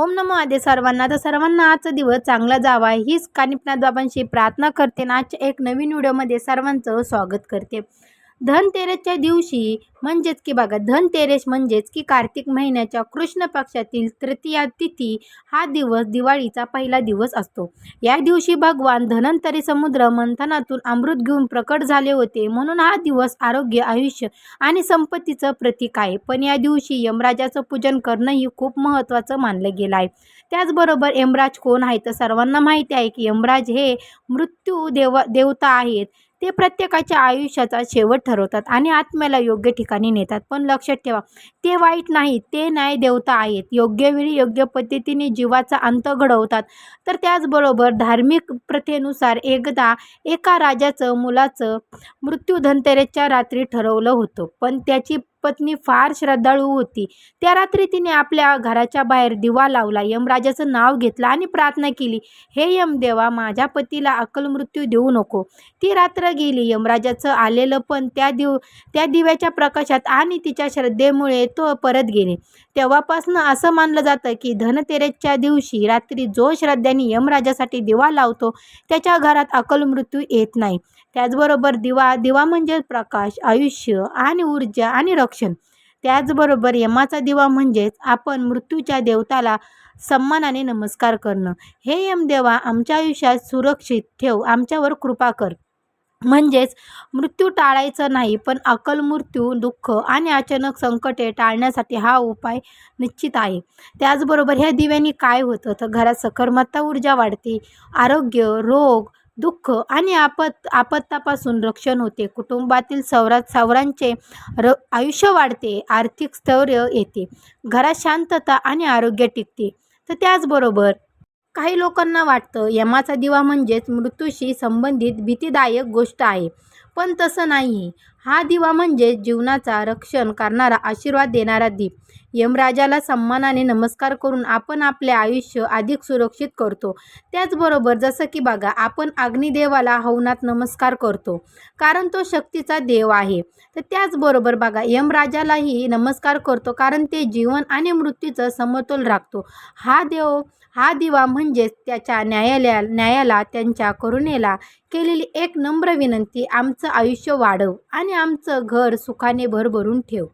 ओम नमो आदे सर्वांना. तर सर्वांना आजचा दिवस चांगला जावा. हीच कानिपनाथ बाबांशी प्रार्थना करते. आणि आजच्या एक नवीन व्हिडिओमध्ये सर्वांचं स्वागत करते. धनतेरसच्या दिवशी म्हणजेच की बघा धनतेरस म्हणजेच की कार्तिक महिन्याच्या कृष्ण पक्षातील तृतीया तिथी हा दिवस दिवाळीचा पहिला दिवस असतो. या दिवशी भगवान धनंतरी समुद्र मंथनातून अमृत घेऊन प्रकट झाले होते. म्हणून हा दिवस आरोग्य आयुष्य आणि संपत्तीचं प्रतीक आहे. पण या दिवशी यमराजाचं पूजन करणंही खूप महत्त्वाचं मानलं गेलं आहे. त्याचबरोबर यमराज कोण आहे? तर सर्वांना माहिती आहे की यमराज हे मृत्यू देव देवता आहेत. ते प्रत्येकाच्या आयुष्याचा शेवट ठरवतात आणि आत्म्याला योग्य ठिकाणी नेतात. पण लक्षात ठेवा ते वाईट नाही ते न्याय देवता आहेत. योग्य वेळी योग्य पद्धतीने जीवाचा अंत घडवतात. तर त्याचबरोबर धार्मिक प्रथेनुसार एकदा एका राजाचं मुलाचं मृत्यू धनतेरेच्या रात्री ठरवलं होतं. पण त्याची पत्नी फार श्रद्धाळू होती. त्या रात्री तिने आपल्या घराच्या बाहेर दिवा लावला. यमराजाचं नाव घेतलं आणि प्रार्थना केली हे यमदेवा माझ्या पतीला अकल मृत्यू देऊ नको. ती रात्र गेली. यमराजाचं आलेलं पण त्या दिव त्या दिव्याच्या प्रकाशात आणि तिच्या श्रद्धेमुळे तो परत गेले. तेव्हापासून असं मानलं जातं की धनतेरेसच्या दिवशी रात्री जो श्रद्धेने यमराजासाठी दिवा लावतो त्याच्या घरात अकल मृत्यू येत नाही. त्याचबरोबर दिवा दिवा म्हणजे प्रकाश आयुष्य आणि ऊर्जा आणि रक्षण. त्याचबरोबर यमाचा दिवा म्हणजेच आपण मृत्यूच्या देवताला सन्मानाने नमस्कार करणं. हे यमदेवा आमच्या आयुष्यात सुरक्षित ठेव आमच्यावर कृपा कर. म्हणजेच मृत्यू टाळायचं नाही पण अकल मृत्यू दुःख आणि अचानक संकटे टाळण्यासाठी हा उपाय निश्चित आहे. त्याचबरोबर ह्या दिव्यांनी काय होतं? तर घरात सकर्मत्ता ऊर्जा वाढते. आरोग्य रोग दुःख आणि आपत आपत्तापासून रक्षण होते. कुटुंबातील सौरा सौरांचे र आयुष्य वाढते आर्थिक स्थैर्य येते घरात शांतता आणि आरोग्य टिकते. तर त्याचबरोबर काही लोकांना वाटतं यमाचा दिवा म्हणजेच मृत्यूशी संबंधित भीतीदायक गोष्ट आहे. पण तसं नाही हा दिवा म्हणजे जीवनाचा रक्षण करणारा आशीर्वाद देणारा दीप. यमराजाला सन्मानाने नमस्कार करून आपण आपले आयुष्य अधिक सुरक्षित करतो. त्याचबरोबर जसं की बघा आपण अग्निदेवाला हवनात नमस्कार करतो कारण तो शक्तीचा देव आहे. तर त्याचबरोबर बघा यमराजालाही नमस्कार करतो कारण ते जीवन आणि मृत्यूचं समतोल राखतो. हा देव हा दिवा म्हणजेच त्याच्या न्यायालया न्यायाला त्यांच्या करुणेला केलेली एक नम्र विनंती आमचं आयुष्य वाढव आणि आमचं घर सुखाने भरभरून ठेव.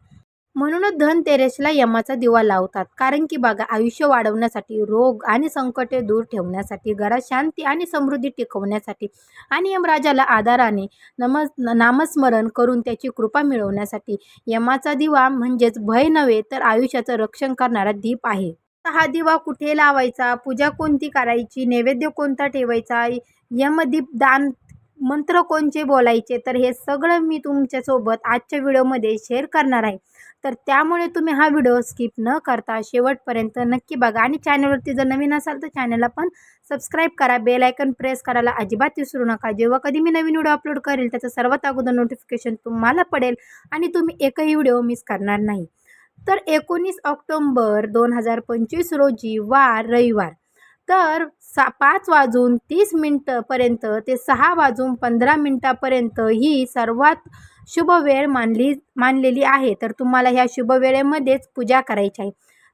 म्हणूनच धनतेरसला यमाचा दिवा लावतात. कारण की बघा आयुष्य वाढवण्यासाठी रोग आणि संकटे दूर ठेवण्यासाठी घरात शांती आणि समृद्धी टिकवण्यासाठी आणि यमराजाला आधाराने नम नामस्मरण करून त्याची कृपा मिळवण्यासाठी यमाचा दिवा म्हणजेच भय नव्हे तर आयुष्याचं रक्षण करणारा दीप आहे. हा दिवा कुठे लावायचा? पूजा कोणती करायची? नैवेद्य कोणता ठेवायचा? यमदीप दान मंत्र कोणचे बोलायचे? तर हे सगळं मी तुमच्यासोबत आजच्या व्हिडिओमध्ये शेअर करणार आहे. तर त्यामुळे तुम्ही हा व्हिडिओ स्किप न करता शेवटपर्यंत नक्की बघा. आणि चॅनलवरती जर नवीन असाल तर चॅनलला पण सबस्क्राईब करा. बेल आयकन प्रेस करायला अजिबात विसरू नका. जेव्हा कधी मी नवीन व्हिडिओ अपलोड करेल त्याचं सर्वात अगोदर नोटिफिकेशन तुम्हाला पडेल आणि तुम्ही एकही व्हिडिओ मिस करणार नाही. तर एकोणीस ऑक्टोंबर दोन हजार पंचवीस रोजी वार रविवार. तर सा पाच वाजून तीस मिनटंपर्यंत ते सहा वाजून पंधरा मिनटापर्यंत ही सर्वात शुभ वेळ मानली मानलेली आहे. तर तुम्हाला ह्या शुभ वेळेमध्येच पूजा करायची आहे.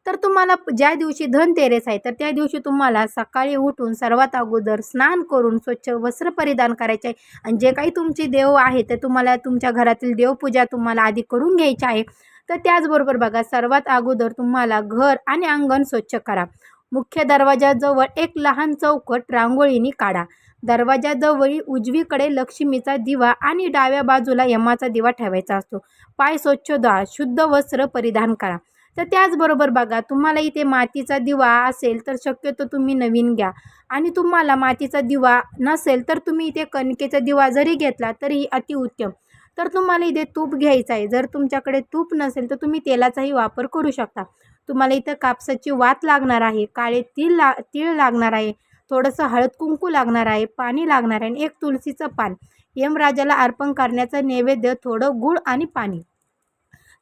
तर तुम्हाला ज्या दिवशी धनतेरेस आहे तर त्या दिवशी तुम्हाला सकाळी उठून सर्वात अगोदर स्नान करून स्वच्छ वस्त्र परिधान करायचे आहे. आणि जे काही तुमचे देव आहे ते तुम्हाला तुमच्या घरातील देवपूजा तुम्हाला आधी करून घ्यायची आहे. तर त्याचबरोबर बघा सर्वात अगोदर तुम्हाला घर आणि अंगण स्वच्छ करा. मुख्य दरवाजाजवळ एक लहान चौकट रांगोळीने काढा. दरवाजाजवळ उजवीकडे लक्ष्मीचा दिवा आणि डाव्या बाजूला यमाचा दिवा ठेवायचा असतो. पाय स्वच्छ धुवा शुद्ध वस्त्र परिधान करा. तर त्याचबरोबर बघा तुम्हाला इथे मातीचा दिवा असेल तर शक्यतो तुम्ही नवीन घ्या. आणि तुम्हाला मातीचा दिवा नसेल तर तुम्ही इथे कणकेचा दिवा जरी घेतला तरीही अतिउत्तम. तर तुम्हाला इथे तूप घ्यायचं आहे. जर तुमच्याकडे तूप नसेल तर तुम्ही तेलाचाही वापर करू शकता. तुम्हाला इथं कापसाची वात लागणार आहे काळे तीळ ला तीळ लागणार आहे थोडंसं हळद कुंकू लागणार आहे पाणी लागणार आहे आणि एक तुलसीचं पान. यमराजाला अर्पण करण्याचं नैवेद्य थोडं गूळ आणि पाणी.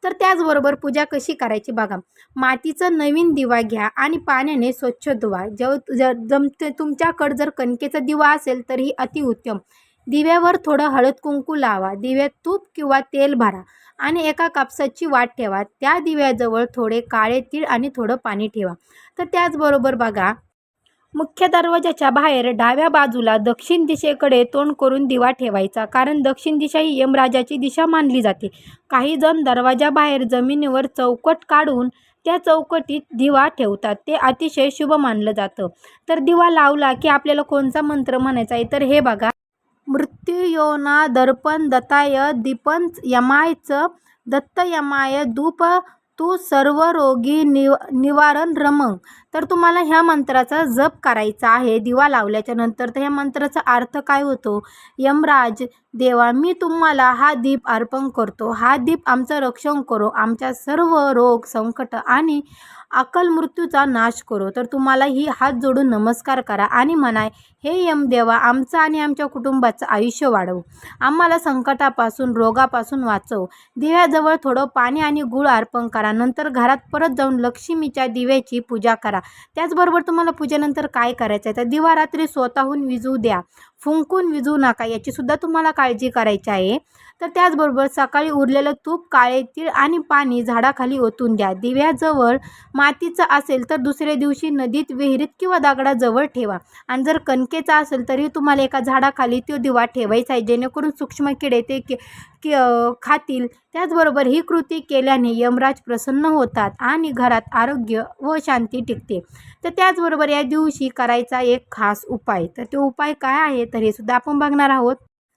तर त्याचबरोबर पूजा कशी करायची बघा. मातीचं नवीन दिवा घ्या आणि पाण्याने स्वच्छ धुवा. जेव जर जमते तुमच्याकडं जर कणकेचा दिवा असेल तरीही अतिउत्तम. दिव्यावर थोडं हळद कुंकू लावा. दिव्यात तूप किंवा तेल भरा आणि एका कापसाची वाट ठेवा. त्या दिव्याजवळ थोडे काळे तीळ आणि थोडं पाणी ठेवा. तर त्याचबरोबर बघा मुख्य दरवाजाच्या बाहेर डाव्या बाजूला दक्षिण दिशेकडे तोंड करून दिवा ठेवायचा. कारण दक्षिण दिशा ही यमराजाची दिशा मानली जाते. काही जण दरवाजाबाहेर जमिनीवर चौकट काढून त्या चौकटीत दिवा ठेवतात. ते अतिशय शुभ मानलं जातं. तर दिवा लावला की आपल्याला कोणता मंत्र म्हणायचा आहे? तर हे बघा मृत्युयोना दर्पण दत्ताय दीपंच यमायच दत्त यमाय धूप तू सर्व रोगी निव निवारण रम. तर तुम्हाला ह्या मंत्राचा जप करायचा आहे. दिवा लावल्याच्या नंतर तर ह्या मंत्राचा अर्थ काय होतो? यमराज देवा मी तुम्हाला हा दीप अर्पण करतो. हा दीप आमचं रक्षण करो. आमच्या सर्व रोग संकट आणि अकल मृत्यूचा नाश करो. तर तुम्हाला ही हात जोडून नमस्कार करा आणि म्हणाय हे यमदेवा आमचं आणि आमच्या कुटुंबाचं आयुष्य वाढव. आम्हाला संकटापासून रोगापासून वाचव. दिव्याजवळ थोडं पाणी आणि गुळ अर्पण करा. नंतर घरात परत जाऊन लक्ष्मीच्या दिव्याची पूजा करा. त्याचबरोबर तुम्हाला पूजेनंतर काय करायचं आहे? तर दिवा रात्री स्वतःहून विजू द्या. फुंकून विजू नका. याचीसुद्धा तुम्हाला काळजी करायची आहे. तर त्याचबरोबर सकाळी उरलेलं तूप काळे तीळ आणि पाणी झाडाखाली ओतून द्या. दिव्याजवळ मातीचं असेल तर दुसऱ्या दिवशी नदीत विहिरीत किंवा दागडाजवळ ठेवा. आणि जर कणकेचा असेल तरी तुम्हाला एका झाडाखाली तो दिवा ठेवायचा आहे जेणेकरून सूक्ष्म किडे ते कि कि खातील. त्याचबरोबर ही कृती केल्याने यमराज प्रसन्न होतात आणि घरात आरोग्य व शांती टिकते. तर त्याचबरोबर या दिवशी करायचा एक खास उपाय. तर तो उपाय काय आहे? तर हे सुद्धा आपण बघणार आहोत.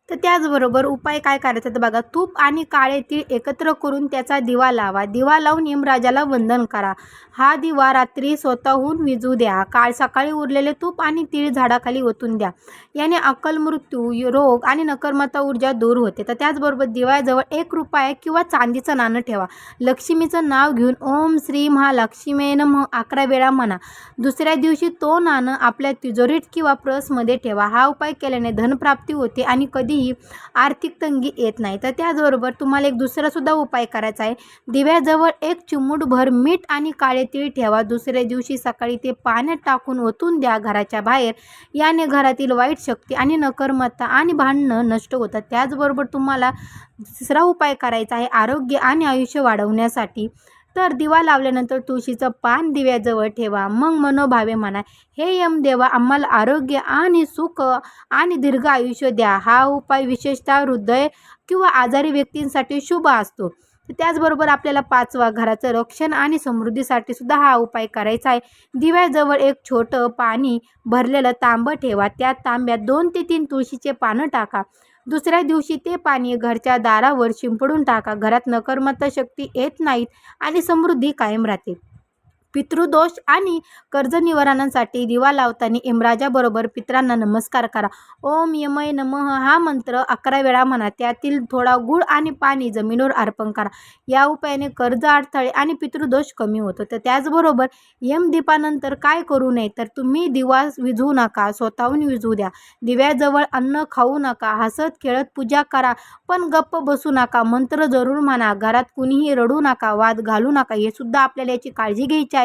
तर त्याचबरोबर उपाय काय करायचा? तर बघा तूप आणि काळे तीळ एकत्र करून त्याचा दिवा लावा. दिवा लावून यमराजाला वंदन करा. हा दिवा रात्री स्वतःहून विजू द्या. काळ सकाळी उरलेले तूप आणि तीळ झाडाखाली ओतून द्या. याने अकल मृत्यू रोग आणि नकर्मता ऊर्जा दूर होते. तर त्याचबरोबर दिवाळ्याजवळ एक रुपया किंवा चांदीचं नाणं ठेवा. लक्ष्मीचं नाव घेऊन ओम श्री महालक्ष्मी नम अकरा वेळा म्हणा. दुसऱ्या दिवशी तो नाणं आपल्या तिजोरीत किंवा प्रसमध्ये ठेवा. हा उपाय केल्याने धनप्राप्ती होते आणि कधी कधीही आर्थिक तंगी येत नाही. तर त्याचबरोबर तुम्हाला एक दुसरासुद्धा उपाय करायचा आहे. दिव्याजवळ एक चिमूटभर मीठ आणि काळे तीळ ठेवा. दुसऱ्या दिवशी सकाळी ते पाण्यात टाकून ओतून द्या. घराच्या बाहेर याने घरातील वाईट शक्ती आणि नकर्मता आणि भांडणं नष्ट होतात. त्याचबरोबर तुम्हाला तिसरा उपाय करायचा आहे. आरोग्य आणि आयुष्य वाढवण्यासाठी तर दिवा लावल्यानंतर तुळशीचं पान दिव्याजवळ ठेवा. मग मनोभावे म्हणा हे यमदेवा आम्हाला आरोग्य आणि सुख आणि दीर्घ आयुष्य द्या. हा उपाय विशेषतः हृदय किंवा आजारी व्यक्तींसाठी शुभ असतो. त्याचबरोबर आपल्याला पाचवा घराचं रक्षण आणि समृद्धीसाठी सुद्धा हा उपाय करायचा आहे. दिव्याजवळ एक छोटं पाणी भरलेलं तांबं ठेवा. त्या तांब्यात दोन ते तीन तुळशीचे पानं टाका. दुसऱ्या दिवशी ते पाणी घरच्या दारावर शिंपडून टाका. घरात नकर्मता शक्ती येत नाहीत आणि समृद्धी कायम राहते. पितृदोष आणि कर्ज निवारणासाठी दिवा लावताना यमराजाबरोबर पित्रांना नमस्कार करा. ओम यमय नमः. हा मंत्र अकरा वेळा म्हणा. त्यातील थोडा गुळ आणि पाणी जमिनीवर अर्पण करा. या उपायाने कर्ज अडथळे आणि पितृदोष कमी होतो. तर त्याचबरोबर यमदीपानंतर काय करू नये? तर तुम्ही दिवा विझू नका. स्वतःहून विझू द्या. दिव्याजवळ अन्न खाऊ नका. हसत खेळत पूजा करा. पण गप्प बसू नका. मंत्र जरूर म्हणा. घरात कुणीही रडू नका. वाद घालू नका. हे सुद्धा आपल्याला याची काळजी घ्यायची आहे.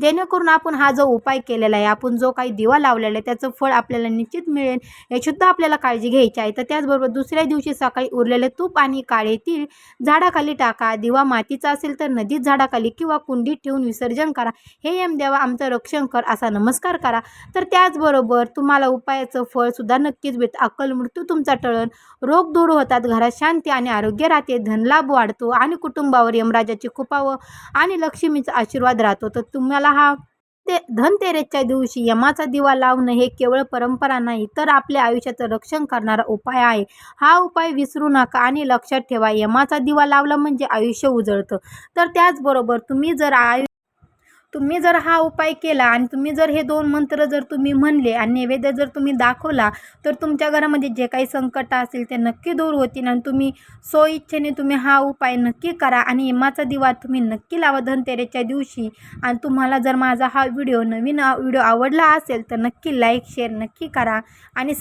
जेणेकरून आपण हा जो उपाय केलेला आहे आपण जो काही दिवा लावलेला आहे त्याचं फळ आपल्याला निश्चित मिळेल याचीसुद्धा आपल्याला काळजी घ्यायची आहे. तर त्याचबरोबर दुसऱ्या दिवशी सकाळी उरलेले तूप आणि काळे तीळ झाडाखाली टाका. दिवा मातीचा असेल तर नदीत झाडाखाली किंवा कुंडीत ठेवून विसर्जन करा. हे यमदेवा आमचं रक्षण कर असा नमस्कार करा. तर त्याचबरोबर तुम्हाला उपायाचं फळसुद्धा नक्कीच भेट अक्कल मृत्यू तुमचा टळण रोग दूर होतात घरात शांती आणि आरोग्य राहते धनलाभ वाढतो आणि कुटुंबावर यमराजाची कृपा व आणि लक्ष्मीचा आशीर्वाद राहतो. तर तुम्हाला हा ते धनतेरेसच्या दिवशी यमाचा दिवा लावणं हे केवळ परंपरा नाही तर आपल्या आयुष्याचं रक्षण करणारा उपाय आहे. हा उपाय विसरू नका आणि लक्षात ठेवा यमाचा दिवा लावला म्हणजे आयुष्य उजळतं. तर त्याचबरोबर तुम्ही जर आयु तुम्ही जर हा उपाय केला आणि तुम्ही जर हे दोन मंत्र जर तुम्ही म्हणले आणि नैवेद्य जर तुम्ही दाखवला तर तुमच्या घरामध्ये जे काही संकट असेल ते नक्की दूर होतील आणि तुम्ही स्वइच्छेने तुम्ही हा उपाय नक्की करा आणि यमाचा दिवा तुम्ही नक्की लावा धनतेरेच्या दिवशी. आणि तुम्हाला जर माझा हा व्हिडिओ नवीन व्हिडिओ आवडला असेल तर नक्की लाईक शेअर नक्की करा आणि